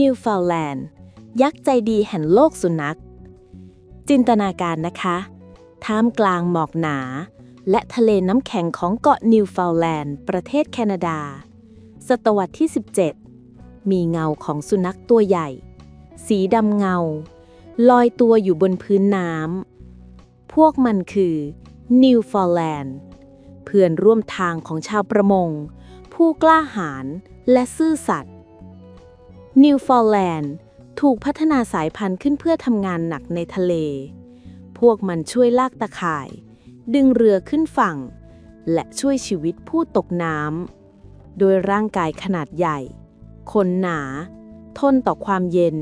นิวฟาวแลนด์ยักษ์ใจดีแห่งโลกสุนัข จินตนาการนะคะ ท่ามกลางหมอกหนา และทะเลน้ำแข็งของเกาะนิวฟาวแลนด์ ประเทศแคนาดา ศตวรรษที่ 17 มีเงาของสุนัขตัวใหญ่ สีดำเงา ลอยตัวอยู่บนพื้นน้ำ พวกมันคือนิวฟาวแลนด์เพื่อนร่วมทางของชาวประมง ผู้กล้าหาญและซื่อสัตย์ นิวฟาวแลนด์ถูกพัฒนาสายพันธุ์ขึ้นเพื่อทำงานหนักในทะเล พวกมันช่วยลากตะข่าย ดึงเรือขึ้นฝั่ง และช่วยชีวิตผู้ตกน้ำ โดยร่างกายขนาดใหญ่ ขนหนา ทนต่อความเย็น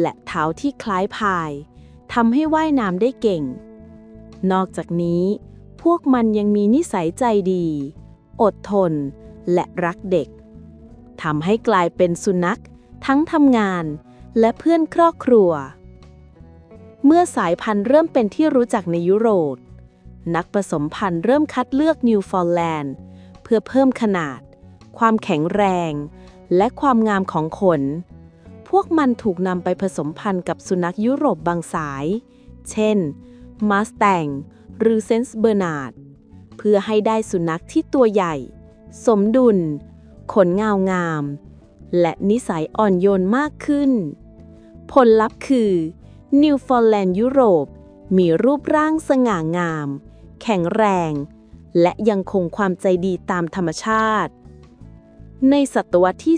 และเท้าที่คล้ายพายทำให้ว่ายน้ำได้เก่ง นอกจากนี้ พวกมันยังมีนิสัยใจดี อดทน และรักเด็กทำให้กลายเป็นสุนัข ทั้งทำงานและเพื่อนครอบครัว เมื่อสายพันธุ์เริ่มเป็นที่รู้จักในยุโรป นักผสมพันธุ์เริ่มคัดเลือกนิวฟาวแลนด์เพื่อเพิ่มขนาด ความแข็งแรง และความงามของขน พวกมันถูกนำไปผสมพันธุ์กับสุนัขยุโรปบางสาย เช่นมาสแตงหรือเซนส์เบอร์นาร์ดเพื่อให้ได้สุนัขที่ตัวใหญ่ สมดุล ขนเงางาม และนิสัยอ่อนโยนมากขึ้น ผลลัพธ์คือนิวฟอลแลนด์ยุโรป มีรูปร่างสง่างาม แข็งแรง และยังคงความใจดีตามธรรมชาติ ในศตวรรษที่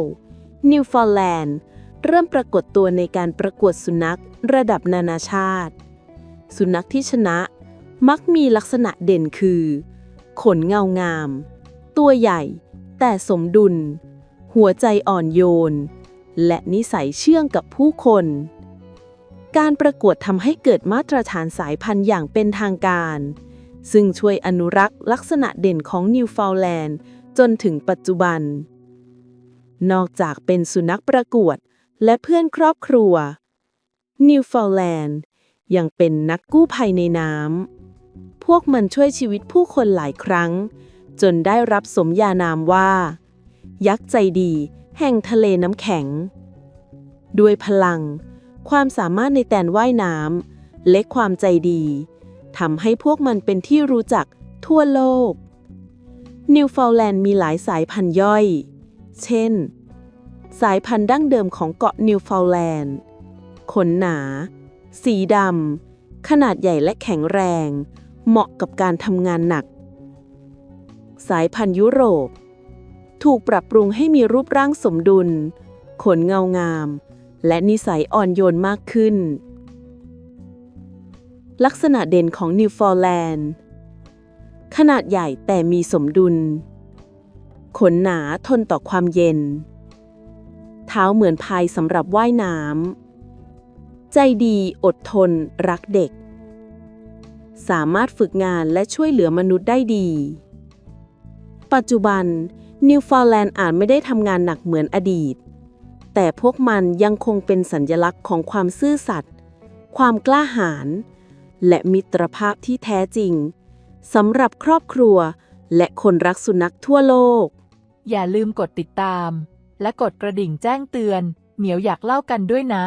19 นิวฟอลแลนด์เริ่มปรากฏตัวในการประกวดสุนัขระดับนานาชาติ สุนัขที่ชนะมักมีลักษณะเด่นคือ ขนเงางาม ตัวใหญ่ แต่สมดุล หัวใจอ่อนโยน และนิสัยเชื่องกับผู้คน การประกวดทำให้เกิดมาตรฐานสายพันธุ์อย่างเป็นทางการ ซึ่งช่วยอนุรักษ์ลักษณะเด่นของนิวฟาวแลนด์จนถึงปัจจุบัน นอกจากเป็นสุนัขประกวดและเพื่อนครอบครัว นิวฟาวแลนด์ยังเป็นนักกู้ภัยในน้ำ พวกมันช่วยชีวิตผู้คนหลายครั้ง จนได้รับสมญานามว่า ยักษ์ใจดี แห่งทะเลน้ำแข็ง ด้วยพลัง ความสามารถในแตนว่ายน้ำและความใจดีทำให้พวกมันเป็นที่รู้จักทั่วโลก นิวฟาวแลนด์มีหลายสายพันธุ์ย่อย เช่น สายพันธุ์ดั้งเดิมของเกาะนิวฟาวแลนด์ ขนหนา สีดำ ขนาดใหญ่และแข็งแรง เหมาะกับการทำงานหนัก สายพันธุ์ยุโรป ถูกปรับปรุงให้มีรูปร่างสมดุล ขนเงางาม และนิสัยอ่อนโยนมากขึ้น ลักษณะเด่นของนิวฟาวแลนด์ขนาดใหญ่แต่มีสมดุล ขนหนาทนต่อความเย็น เท้าเหมือนพายสำหรับว่ายน้ำ ใจดีอดทน รักเด็ก สามารถฝึกงานและช่วยเหลือมนุษย์ได้ดี ปัจจุบัน นิวฟาวแลนด์อาจไม่ได้ทำงานหนักเหมือนอดีต แต่พวกมันยังคงเป็นสัญลักษณ์ของความซื่อสัตย์ ความกล้าหาญ และมิตรภาพที่แท้จริงสำหรับครอบครัวและคนรักสุนัขทั่วโลก อย่าลืมกดติดตาม และกดกระดิ่งแจ้งเตือน เหมียวอยากเล่ากันด้วยนะ